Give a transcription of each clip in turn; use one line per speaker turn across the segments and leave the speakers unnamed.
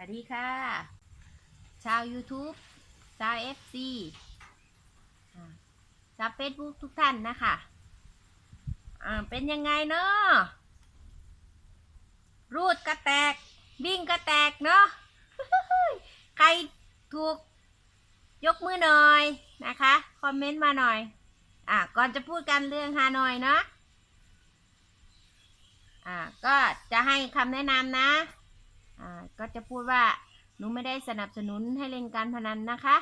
วัสดีค่ะ ชาว YouTube ชาว FC ชาว Facebook ทุกท่านนะคะอ่าเป็นยังไงเนาะรูดกระแตก วิ่งกระแตกเนาะใครถูกยกมือหน่อยนะคะ คอมเมนต์มาหน่อย อะก่อนจะพูดกันเรื่องฮานอยเนาะอ่าก็จะให้คำแนะนำนะ ก็จะพูดว่าหนูไม่ได้สนับสนุนให้เล่นการพนันนะคะ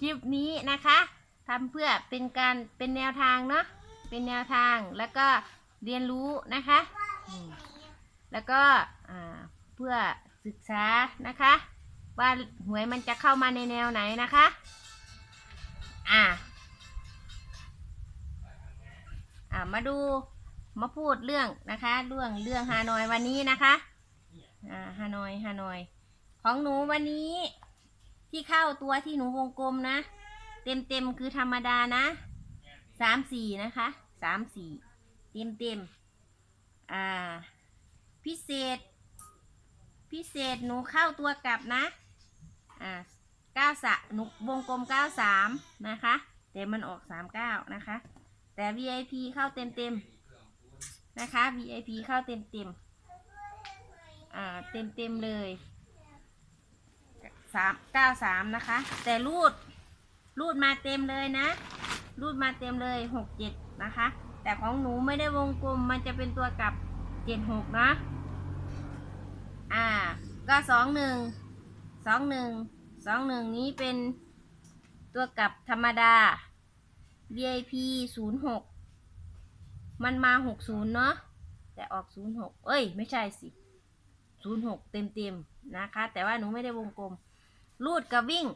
คลิปนี้นะคะทำเพื่อเป็นการเป็นแนวทางเนาะเป็นแนวทางแล้วก็เรียนรู้นะคะ แล้วก็เพื่อศึกษานะคะ ว่าหวยมันจะเข้ามาในแนวไหนนะคะ อ่าอ่ามาดู มาพูดเรื่องนะคะเรื่องเรื่องฮานอยวันนี้นะคะอ่าฮานอยฮานอย ของหนูวันนี้ที่เข้าตัวที่หนูวงกลมนะ เต็มเต็มคือธรรมดานะสามสี่นะคะสามสี่เต็มเต็มอ่า พิเศษ พิเศษหนูเข้าตัวกลับนะอ่าเก้าสะหนูวงกลมเก้าสามนะคะ แต่มันออกสามเก้านะคะ แต่ VIP เข้าเต็มเต็ม นะคะ VIP เข้าเต็มเต็มอ่าเต็มเต็มเลยสามเก้าสามนะคะ แต่รูดรูดมาเต็มเลยนะ รูดมาเต็มเลยหกเจ็ดนะคะ แต่ของหนูไม่ได้วงกลมมันจะเป็นตัวกลับเจ็ดหกนะ อ่า ก็สองหนึ่งสองหนึ่งสองหนึ่งนี้เป็นตัวกลับธรรมดา VIP ศูนย์หก มันมาหกศูนย์เนาะแต่ออกศูนย์หกเอ้ย ไม่ใช่สิศูนย์หกเต็มเต็มนะคะ แต่ว่าหนูไม่ได้วงกลม รูดกับวิ่ง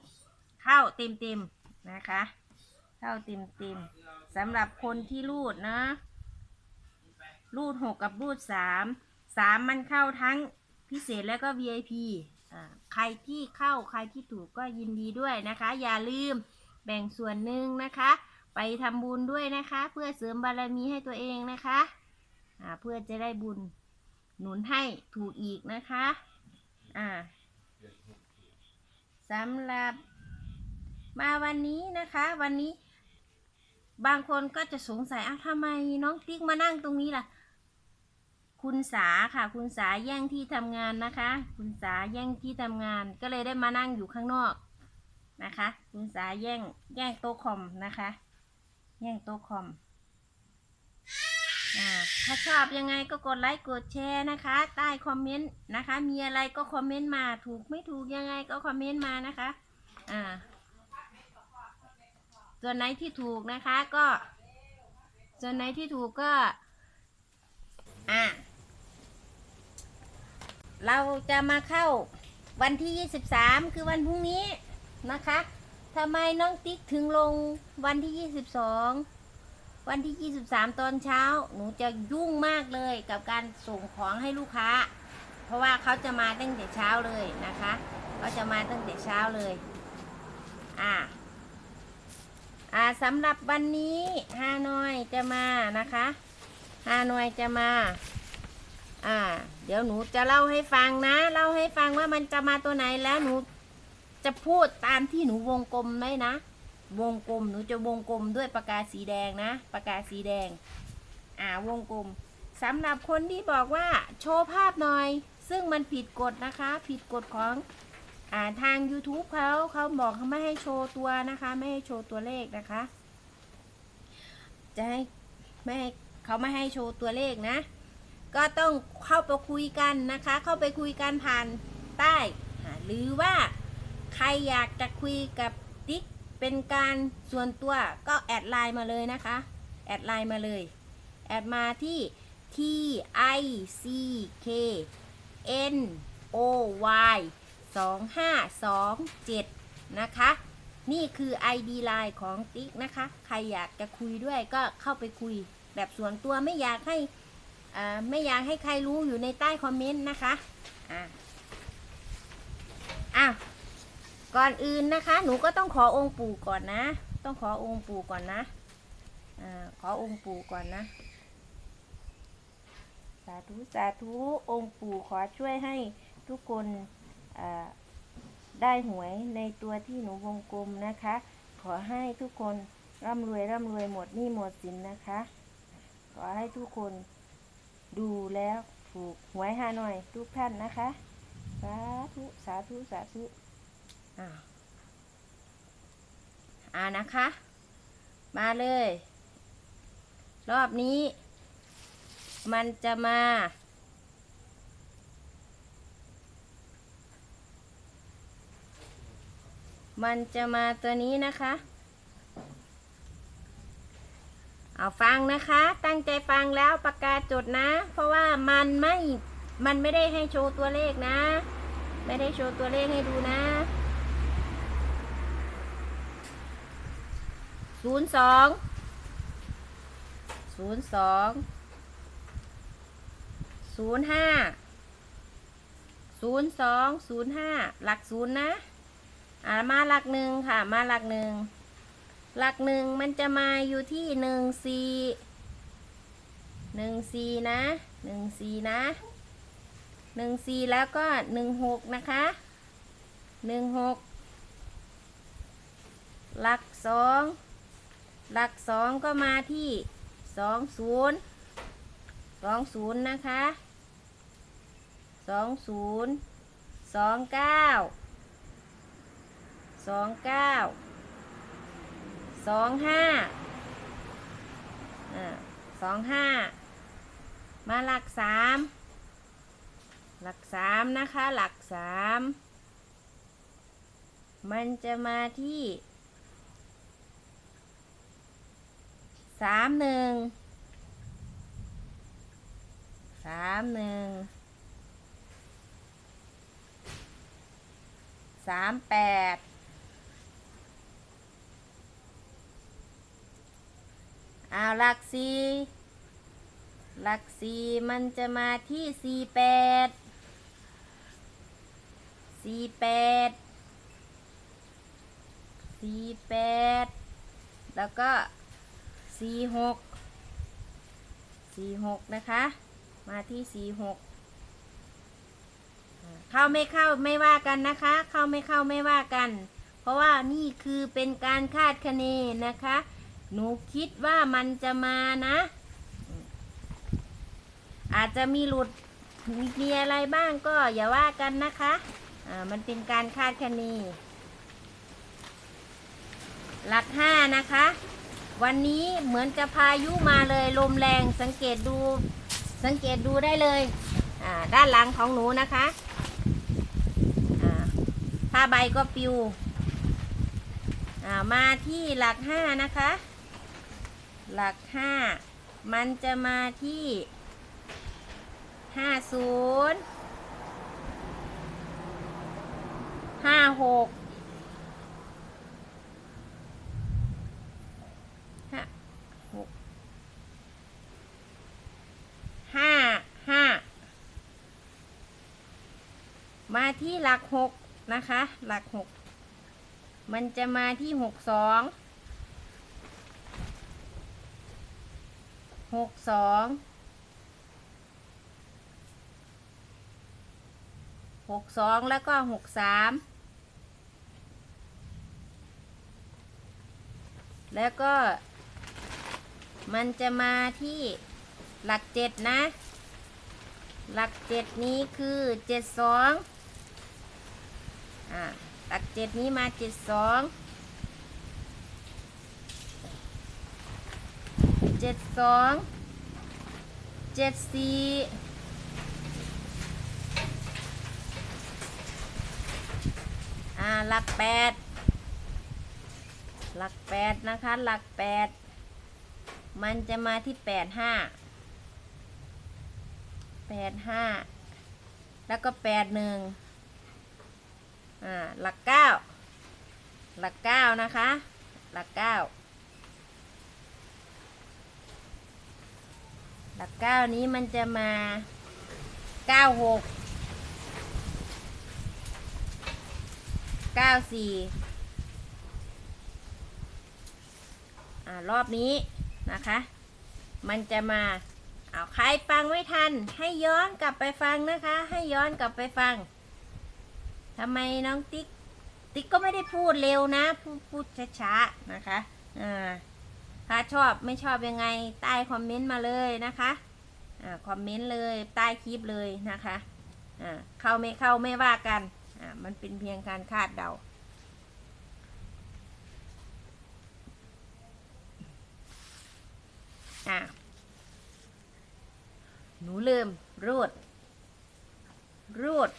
เข้าเต็มเต็มนะคะ เข้าเต็มเต็มสำหรับคนที่รูดนะ รูดหกกับรูดสามสามมันเข้าทั้งพิเศษแล้วก็ VIP อ่าใครที่เข้าใครที่ถูกก็ยินดีด้วยนะคะ อย่าลืมแบ่งส่วนหนึ่งนะคะ ไปทำบุญด้วยนะคะ เพื่อเสริมบารมีให้ตัวเองนะคะอ่าเพื่อจะได้บุญหนุนให้ถูกอีกนะคะอ่าสำหรับมาวันนี้นะคะ วันนี้ บางคนก็จะสงสัยอ้าวทำไมน้องติ๊กมานั่งตรงนี้ล่ะ คุณสาค่ะ คุณสาแย่งที่ทำงานนะคะ คุณสาแย่งที่ทำงาน ก็เลยได้มานั่งอยู่ข้างนอกนะคะ คุณสาแย่งแย่งโต๊ะคอมนะคะ แย่งโต๊ะคอมอ่าถ้าชอบยังไงก็กดไลค์กดแชร์นะคะ ใต้คอมเมนต์นะคะ มีอะไรก็คอมเมนต์มาถูกไม่ถูกยังไงก็คอมเมนต์มานะคะ อ่า ส่วนไหนที่ถูกนะคะก็ ส่วนไหนที่ถูกก็ อ่าเราจะมาเข้าวันที่ 23 คือวันพรุ่งนี้นะคะ ทำไมน้องติ๊กถึงลงวันที่ 22 วันที่ 23 ตอนเช้า หนูจะยุ่งมากเลยกับการส่งของให้ลูกค้า เพราะว่าเขาจะมาตั้งแต่เช้าเลยนะคะเขาจะมาตั้งแต่เช้าเลย อ่าอ่าสำหรับวันนี้ฮานอยจะมานะคะฮานอยจะมา อ่า เดี๋ยวหนูจะเล่าให้ฟังนะ เล่าให้ฟังว่ามันจะมาตัวไหนแล้วหนู จะพูดตามที่หนูวงกลมไหมนะ วงกลมหนูจะวงกลมด้วยปากกาสีแดงนะปากกาสีแดง อ่าวงกลมสำหรับคนที่บอกว่าโชว์ภาพหน่อย ซึ่งมันผิดกฎนะคะ ผิดกฎของอ่าทาง YouTube เขาเขาบอกเขาไม่ให้โชว์ตัวนะคะ ไม่ให้โชว์ตัวเลขนะคะ จะให้ไม่ให้เขาไม่ให้โชว์ตัวเลขนะ ก็ต้องเข้าไปคุยกันนะคะ เข้าไปคุยกันผ่านใต้ หรือว่า ใครอยากจะคุยกับติ๊กเป็นการส่วนตัวก็แอดไลน์มาเลยนะคะ แอดไลน์มาเลย แอดมาที่ t i c k n o y 2527 นะคะ นี่คือ ID ไลน์ของติ๊กนะคะ ใครอยากจะคุยด้วยก็เข้าไปคุย แบบส่วนตัวไม่อยากให้ไม่อยากให้ใครรู้อยู่ในใต้คอมเมนต์นะคะ อ่าอ้าว ก่อนอื่นนะคะ หนูก็ต้องขอองค์ปู่ก่อนนะ ต้องขอองค์ปู่ก่อนนะอขอองค์ปู่ก่อนนะ สาธุสาธุองค์ปู่ขอช่วยให้ทุกคนได้หวยในตัวที่หนูวงกลมนะคะ ขอให้ทุกคนร่ำรวยร่ำรวยหมดหนี้หมดสินนะคะ ขอให้ทุกคนดูแล้วถูกหวยหาหน่อยทุกท่านนะคะ สาธุ สาธุ สาธุ อ่านะคะ มาเลย รอบนี้ มันจะมา มันจะมาตัวนี้นะคะ เอาฟังนะคะ ตั้งใจฟังแล้วปากกาจดนะ เพราะว่ามันไม่ มันไม่ได้ให้โชว์ตัวเลขนะ ไม่ได้โชว์ตัวเลขให้ดูนะ ศูนย์สองศูนย์สองศูนย์ห้าศูนย์สองศูนย์ห้าหลักศูนย์นะอ่ามาหลักหนึ่งค่ะ มาหลักหนึ่งหลักหนึ่งมันจะมาอยู่ที่หนึ่งสี่หนึ่งสี่นะหนึ่งสี่นะหนึ่งสี่แล้วก็หนึ่งหกนะคะหนึ่งหกหลักสอง หลักสองก็มาที่สองศูนย์สองศูนย์นะคะสองศูนย์สองเก้าสองเก้าสองห้าอ่าสองห้ามาหลักสามหลักสามนะคะ หลักสามมันจะมาที่ สามหนึ่งสามหนึ่งสามแปดเอาหลักสี่หลักสี่มันจะมาที่สี่แปดสี่แปดสี่แปดแล้วก็ สี่หกสี่หกนะคะ มาที่สี่หกเข้าไม่เข้าไม่ว่ากันนะคะ เข้าไม่เข้าไม่ว่ากัน เพราะว่านี่คือเป็นการคาดคะเนนะคะ หนูคิดว่ามันจะมานะ อาจจะมีหลุดมีอะไรบ้างก็อย่าว่ากันนะคะอ่ามันเป็นการคาดคะเนหลักห้านะคะ วันนี้เหมือนจะพายุมาเลยลมแรงสังเกตดูสังเกตดูได้เลยด้านหลังของหนูนะคะอ่าผ้าใบก็ปิวมาที่หลักห้านะคะ หลักห้ามันจะมาที่ห้าศูนย์ห้าหกห้าหกห้าห้า มาที่หลักหกนะคะ หลักหกมันจะมาที่หกสองหกสองหกสองแล้วก็หกสามแล้วก็ มันจะมาที่หลักเจ็ดนะ หลักเจ็ดนี้คือเจ็ดสอง เจ็ดนี้มาเจ็ดสองเจ็ดสองเจ็ดสี่อ่าหลักแปดหลักแปดนะคะหลักแปดมันจะมาที่แปดห้าแปดห้าแล้วก็แปดหนึ่ง อ่าหลักเก้าหลักเก้านะคะ หลักเก้าหลักเก้านี้มันจะมาเก้าหกเก้าสี่อ่ารอบนี้นะคะ มันจะมาเอาใครฟังไม่ทัน ให้ย้อนกลับไปฟังนะคะ ให้ย้อนกลับไปฟัง ทำไมน้องติ๊ก ติ๊กก็ไม่ได้พูดเร็วนะ พูดพูดช้าๆนะคะอ่าถ้าชอบไม่ชอบยังไงใต้คอมเมนต์มาเลยนะคะอ่าคอมเมนต์เลยใต้คลิปเลยนะคะอ่าเข้าไม่เข้าไม่ว่ากันอ่ามันเป็นเพียงการคาดเดาอะหนูลืมรูดรูด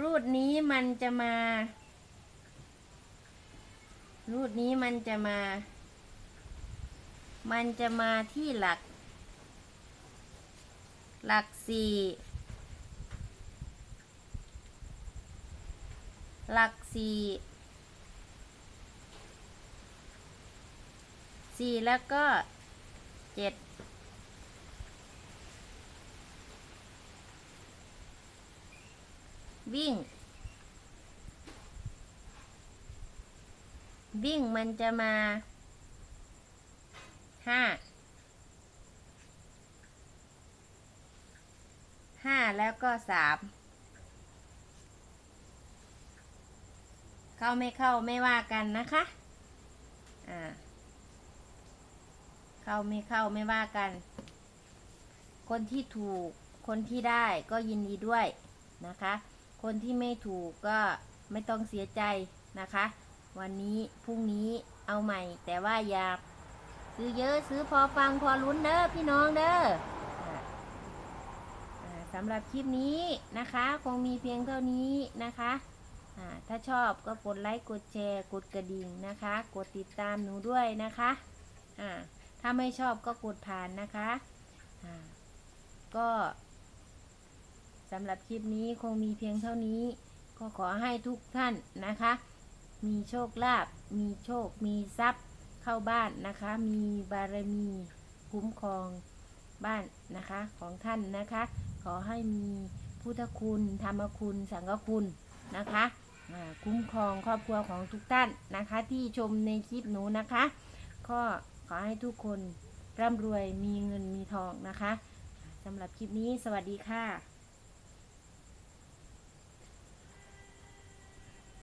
รูดนี้มันจะมา รูดนี้มันจะมา มันจะมาที่หลัก หลักสี่หลักสี่สี่แล้วก็เจ็ด วิ่ง วิ่งมันจะมาห้าห้าแล้วก็สามเข้าไม่เข้าไม่ว่ากันนะคะ อ่า เข้าไม่เข้าไม่ว่ากัน คนที่ถูกคนที่ได้ก็ยินดีด้วยนะคะ คนที่ไม่ถูกก็ไม่ต้องเสียใจนะคะ วันนี้พรุ่งนี้เอาใหม่ แต่ว่าอย่าซื้อเยอะซื้อพอฟังพอลุ้นเด้อพี่น้องเด้อสำหรับคลิปนี้นะคะ คงมีเพียงเท่านี้นะคะถ้าชอบก็กดไลค์กดแชร์กดกระดิ่งนะคะ กดติดตามหนูด้วยนะคะถ้าไม่ชอบก็กดผ่านนะคะก็ สำหรับคลิปนี้คงมีเพียงเท่านี้ ก็ขอให้ทุกท่านนะคะ มีโชคลาภมีโชค มีทรัพย์เข้าบ้านนะคะ มีบารมีคุ้มครองบ้านนะคะของท่านนะคะ ขอให้มีพุทธคุณ ธรรมคุณ สังฆคุณนะคะคุ้มครองครอบครัวของทุกท่านนะคะ ที่ชมในคลิปหนูนะคะก็ขอให้ทุกคนร่ำรวยมีเงินมีทองนะคะสำหรับคลิปนี้สวัสดีค่ะ